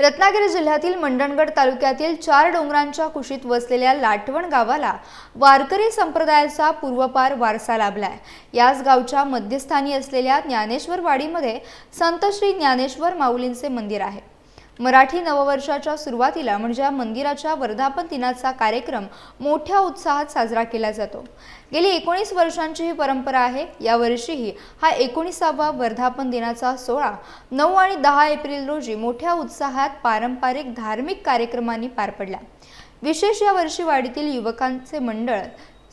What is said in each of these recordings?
रत्नागिरी जिल्ह्यातील मंडणगड तालुक्यातील चार डोंगरांच्या कुशीत वसलेल्या लाटवण गावाला वारकरी संप्रदायाचा पूर्वपार वारसा लाभलाय. याच गावच्या मध्यस्थानी असलेल्या ज्ञानेश्वर वाडीमध्ये संत श्री ज्ञानेश्वर माऊलींचे मंदिर आहे. मराठी नववर्षाच्या सुरुवातीला म्हणजे या मंदिराच्या वर्धापन दिनाचा कार्यक्रम मोठ्या उत्साहात साजरा केला जातो. गेली एकोणीस वर्षांची ही परंपरा आहे. यावर्षीही हा एकोणीसावा वर्धापन दिनाचा सोहळा नऊ आणि दहा एप्रिल रोजी मोठ्या उत्साहात पारंपरिक धार्मिक कार्यक्रमांनी पार पडला. विशेष या वर्षी वाढीतील युवकांचे मंडळ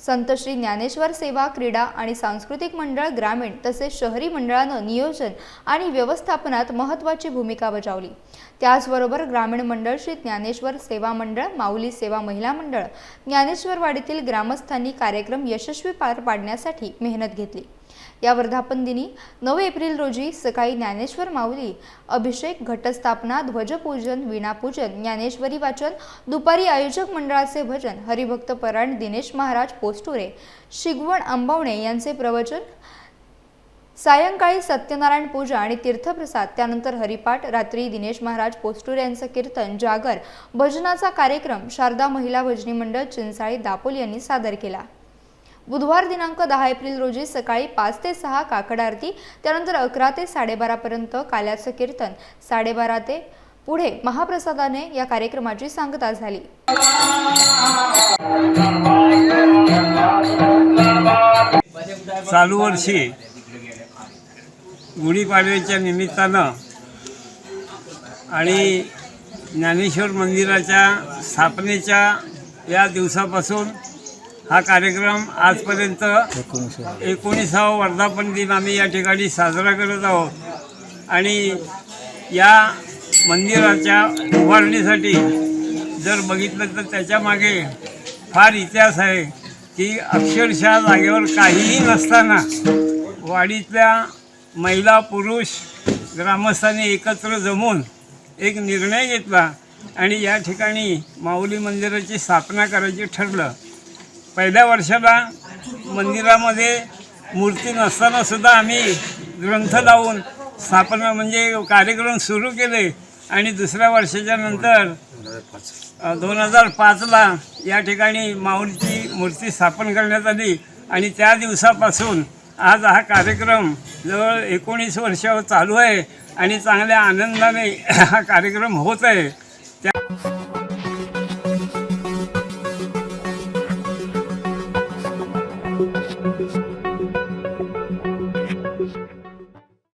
संत श्री ज्ञानेश्वर सेवा क्रीडा आणि सांस्कृतिक मंडळ ग्रामीण तसेच शहरी मंडळानं नियोजन आणि व्यवस्थापनात महत्त्वाची भूमिका बजावली. त्याचबरोबर ग्रामीण मंडळ श्री ज्ञानेश्वर सेवा मंडळ माऊली सेवा महिला मंडळ ज्ञानेश्वरवाडीतील ग्रामस्थांनी कार्यक्रम यशस्वी पार पाडण्यासाठी मेहनत घेतली. या वर्धापन दिनी नऊ एप्रिल रोजी सकाळी ज्ञानेश्वर माऊली अभिषेक घटस्थापना ध्वजपूजन वीणापूजन ज्ञानेश्वरी वाचन दुपारी आयोजक मंडळाचे भजन हरिभक्त परायण दिनेश महाराज पोस्टुरे शिगवण आंबवणे यांचे प्रवचन सायंकाळी सत्यनारायण पूजा आणि तीर्थप्रसाद त्यानंतर हरिपाठ रात्री दिनेश महाराज पोस्टुरे यांचं कीर्तन जागर भजनाचा कार्यक्रम शारदा महिला भजनी मंडळ चिंचाळी दापोल यांनी सादर केला. बुधवार दिनांक दहा एप्रिल रोजी सकाळी पाच ते सहा काकड आरती त्यानंतर अकरा ते साडेबारापर्यंत काल्याचं कीर्तन. साडेबारा ते पुढे महाप्रसादाने या कार्यक्रमाची सांगता झाली. चालू वर्षी गुढीपाडव्याच्या निमित्तानं आणि ज्ञानेश्वर मंदिराच्या स्थापनेच्या या दिवसापासून हा कार्यक्रम आजपर्यंत एकोणीसावा. वर्धापन दिन आम्ही या ठिकाणी साजरा करत आहोत. आणि या मंदिराच्या उभारणीसाठी जर बघितलं तर त्याच्यामागे फार इतिहास आहे की अक्षरशः जागेवर काहीही नसताना वाडीतल्या महिला पुरुष ग्रामस्थांनी एकत्र जमून एक निर्णय घेतला आणि या ठिकाणी माऊली मंदिराची स्थापना करायची ठरलं. पहिल्या वर्षाला मंदिरामध्ये मूर्ती नसताना सुद्धा आम्ही ग्रंथ लावून स्थापना म्हणजे कार्यक्रम सुरू केले. आणि दुसऱ्या वर्षाच्या नंतर दोन हजार पाचला या ठिकाणी माऊलीची मूर्ती स्थापन करण्यात आली. आणि त्या दिवसापासून आज हा कार्यक्रम जवळ एकोणीस वर्ष चालू आहे आणि चांगल्या आनंदाने हा कार्यक्रम होत आहे. त्या